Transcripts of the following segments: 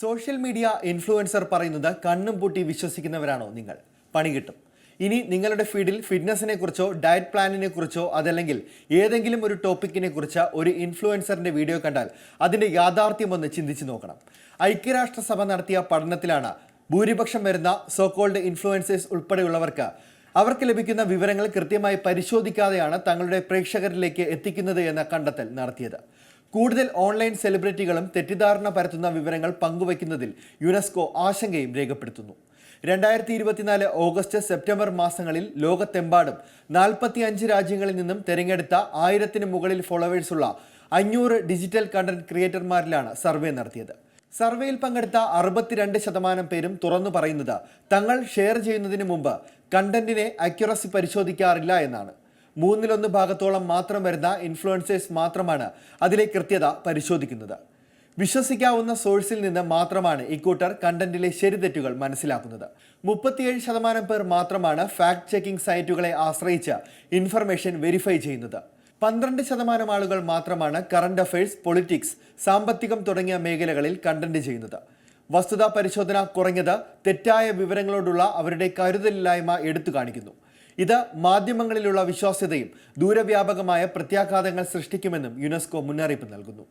Social media influencer പറയുന്നത് കണ്ണും പൂട്ടി വിശ്വസിക്കുന്നവരാണോ നിങ്ങൾ? പണി കിട്ടും. ഇനി നിങ്ങളുടെ ഫീഡിൽ ഫിറ്റ്നസിനെ കുറിച്ചോ ഡയറ്റ് പ്ലാനിനെ കുറിച്ചോ അതല്ലെങ്കിൽ ഏതെങ്കിലും ഒരു ടോപ്പിക്കിനെ കുറിച്ച് ഒരു ഇൻഫ്ലുവൻസറിന്റെ വീഡിയോ കണ്ടാൽ അതിന്റെ യാഥാർത്ഥ്യം ഒന്ന് ചിന്തിച്ചു നോക്കണം. ഐക്യരാഷ്ട്രസഭ നടത്തിയ പഠനത്തിലാണ് ഭൂരിപക്ഷം വരുന്ന സോക്കോൾഡ് ഇൻഫ്ലുവൻസേഴ്സ് ഉൾപ്പെടെയുള്ളവർക്ക് അവർക്ക് ലഭിക്കുന്ന വിവരങ്ങൾ കൃത്യമായി പരിശോധിക്കാതെയാണ് തങ്ങളുടെ പ്രേക്ഷകരിലേക്ക് എത്തിക്കുന്നത് എന്ന കണ്ടെത്തൽ നടത്തിയത്. കൂടുതൽ ഓൺലൈൻ സെലിബ്രിറ്റികളും തെറ്റിദ്ധാരണ പരത്തുന്ന വിവരങ്ങൾ പങ്കുവയ്ക്കുന്നതിൽ യുനെസ്കോ ആശങ്കയും രേഖപ്പെടുത്തുന്നു. രണ്ടായിരത്തി ഇരുപത്തിനാല് ഓഗസ്റ്റ് സെപ്റ്റംബർ മാസങ്ങളിൽ ലോകത്തെമ്പാടും നാൽപ്പത്തി അഞ്ച് രാജ്യങ്ങളിൽ നിന്നും തിരഞ്ഞെടുത്ത ആയിരത്തിന് മുകളിൽ ഫോളോവേഴ്സുള്ള അഞ്ഞൂറ് ഡിജിറ്റൽ കണ്ടന്റ് ക്രിയേറ്റർമാരിലാണ് സർവേ നടത്തിയത്. സർവേയിൽ പങ്കെടുത്ത അറുപത്തിരണ്ട് ശതമാനം പേരും തുറന്നു പറയുന്നത് തങ്ങൾ ഷെയർ ചെയ്യുന്നതിന് മുമ്പ് കണ്ടന്റിനെ അക്യുറസി പരിശോധിക്കാറില്ല എന്നാണ്. മൂന്നിലൊന്ന് ഭാഗത്തോളം മാത്രം വരുന്ന ഇൻഫ്ലുവൻസേഴ്സ് മാത്രമാണ് അതിലെ കൃത്യത പരിശോധിക്കുന്നത്. വിശ്വസിക്കാവുന്ന സോഴ്സിൽ നിന്ന് മാത്രമാണ് ഇക്കൂട്ടർ കണ്ടന്റിലെ ശരിതെറ്റുകൾ മനസ്സിലാക്കുന്നത്. മുപ്പത്തിയേഴ് ശതമാനം പേർ മാത്രമാണ് ഫാക്ട് ചെക്കിംഗ് സൈറ്റുകളെ ആശ്രയിച്ച് ഇൻഫർമേഷൻ വെരിഫൈ ചെയ്യുന്നത്. പന്ത്രണ്ട് ശതമാനം ആളുകൾ മാത്രമാണ് കറണ്ട് അഫയേഴ്സ് പൊളിറ്റിക്സ് സാമ്പത്തികം തുടങ്ങിയ മേഖലകളിൽ കണ്ടന്റ് ചെയ്യുന്നത്. വസ്തുതാ പരിശോധന കുറഞ്ഞത് തെറ്റായ വിവരങ്ങളോടുള്ള അവരുടെ കരുതലില്ലായ്മ എടുത്തു കാണിക്കുന്നു. ഇത് മാധ്യമങ്ങളിലുള്ള വിശ്വാസ്യതയും ദൂരവ്യാപകമായ പ്രത്യാഘാതങ്ങൾ സൃഷ്ടിക്കുമെന്നും യുനെസ്കോ മുന്നറിയിപ്പ് നൽകുന്നു.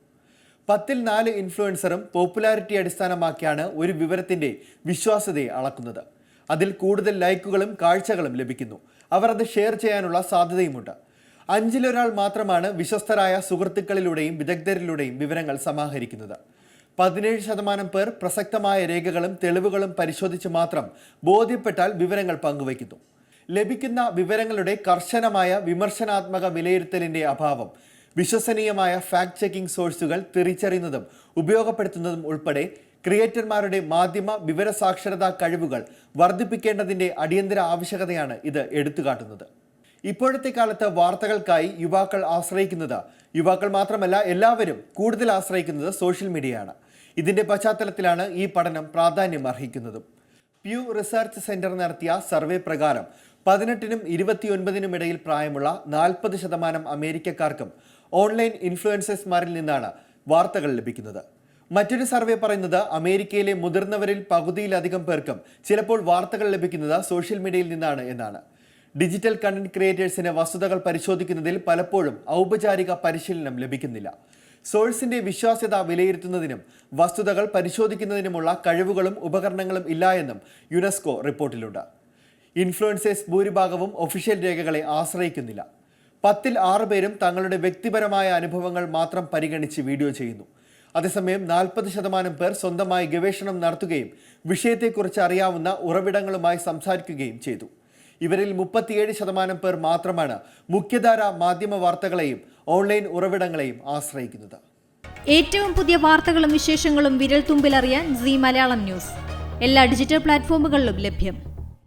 പത്തിൽ നാല് ഇൻഫ്ലുവൻസറും പോപ്പുലാരിറ്റി അടിസ്ഥാനമാക്കിയാണ് ഒരു വിവരത്തിന്റെ വിശ്വാസ്യതയെ അളക്കുന്നത്. അതിൽ കൂടുതൽ ലൈക്കുകളും കാഴ്ചകളും ലഭിക്കുന്നു. അവർ അത് ഷെയർ ചെയ്യാനുള്ള സാധ്യതയുമുണ്ട്. അഞ്ചിലൊരാൾ മാത്രമാണ് വിശ്വസ്തരായ സുഹൃത്തുക്കളിലൂടെയും വിദഗ്ധരിലൂടെയും വിവരങ്ങൾ സമാഹരിക്കുന്നത്. പതിനേഴ് ശതമാനം പേർ പ്രസക്തമായ രേഖകളും തെളിവുകളും പരിശോധിച്ച് മാത്രം ബോധ്യപ്പെട്ടാൽ വിവരങ്ങൾ പങ്കുവയ്ക്കുന്നു. ലഭിക്കുന്ന വിവരങ്ങളുടെ കർശനമായ വിമർശനാത്മക വിലയിരുത്തലിന്റെ അഭാവം വിശ്വസനീയമായ ഫാക്ട് ചെക്കിംഗ് സോഴ്സുകൾ തിരിച്ചറിയുന്നതും ഉപയോഗപ്പെടുത്തുന്നതും ഉൾപ്പെടെ ക്രിയേറ്റർമാരുടെ മാധ്യമ വിവര സാക്ഷരതാ കഴിവുകൾ വർദ്ധിപ്പിക്കേണ്ടതിന്റെ അടിയന്തര ആവശ്യകതയാണ് ഇത് എടുത്തുകാട്ടുന്നത്. ഇപ്പോഴത്തെ കാലത്ത് വാർത്തകൾക്കായി യുവാക്കൾ ആശ്രയിക്കുന്നത് യുവാക്കൾ മാത്രമല്ല എല്ലാവരും കൂടുതൽ ആശ്രയിക്കുന്നത് സോഷ്യൽ മീഡിയയാണ് ഇതിന്റെ പശ്ചാത്തലത്തിലാണ് ഈ പഠനം പ്രാധാന്യം അർഹിക്കുന്നതും പ്യൂ റിസർച്ച് സെന്റർ നടത്തിയ സർവേ പ്രകാരം പതിനെട്ടിനും ഇരുപത്തിയൊൻപതിനും ഇടയിൽ പ്രായമുള്ള നാൽപ്പത് ശതമാനം അമേരിക്കക്കാർക്കും ഓൺലൈൻ ഇൻഫ്ലുവൻസേഴ്സ്മാരിൽ നിന്നാണ് വാർത്തകൾ ലഭിക്കുന്നത്. മറ്റൊരു സർവേ പറയുന്നത് അമേരിക്കയിലെ മുതിർന്നവരിൽ പകുതിയിലധികം പേർക്കും ചിലപ്പോൾ വാർത്തകൾ ലഭിക്കുന്നത് സോഷ്യൽ മീഡിയയിൽ നിന്നാണ് എന്നാണ്. ഡിജിറ്റൽ കണ്ടന്റ് ക്രിയേറ്റേഴ്സിന് വസ്തുതകൾ പരിശോധിക്കുന്നതിൽ പലപ്പോഴും ഔപചാരിക പരിശീലനം ലഭിക്കുന്നില്ല. സോഴ്സിന്റെ വിശ്വാസ്യത വിലയിരുത്തുന്നതിനും വസ്തുതകൾ പരിശോധിക്കുന്നതിനുമുള്ള കഴിവുകളും ഉപകരണങ്ങളും ഇല്ല എന്നും യുനെസ്കോ റിപ്പോർട്ടിലുണ്ട്. ഇൻഫ്ലുവൻസേഴ്സ് ഭൂരിഭാഗവും ഒഫീഷ്യൽ രേഖകളെ ആശ്രയിക്കുന്നില്ല. പത്തിൽ ആറ് പേരും തങ്ങളുടെ വ്യക്തിപരമായ അനുഭവങ്ങൾ മാത്രം പരിഗണിച്ച് വീഡിയോ ചെയ്യുന്നു. അതേസമയം നാൽപ്പത് ശതമാനം പേർ സ്വന്തമായി ഗവേഷണം നടത്തുകയും വിഷയത്തെക്കുറിച്ച് അറിയാവുന്ന ഉറവിടങ്ങളുമായി സംസാരിക്കുകയും ചെയ്തു. ഇവരിൽ മുപ്പത്തിയേഴ് ശതമാനം പേർ മാത്രമാണ് മുഖ്യധാര മാധ്യമ വാർത്തകളെയും ഓൺലൈൻ ഉറവിടങ്ങളെയും ആശ്രയിക്കുന്നത്. ഏറ്റവും പുതിയ വാർത്തകളും വിശേഷങ്ങളും വിരൽ തുമ്പിലറിയാൻ സി മലയാളം ന്യൂസ്. എല്ലാ ഡിജിറ്റൽ പ്ലാറ്റ്ഫോമുകളിലും ലഭ്യം.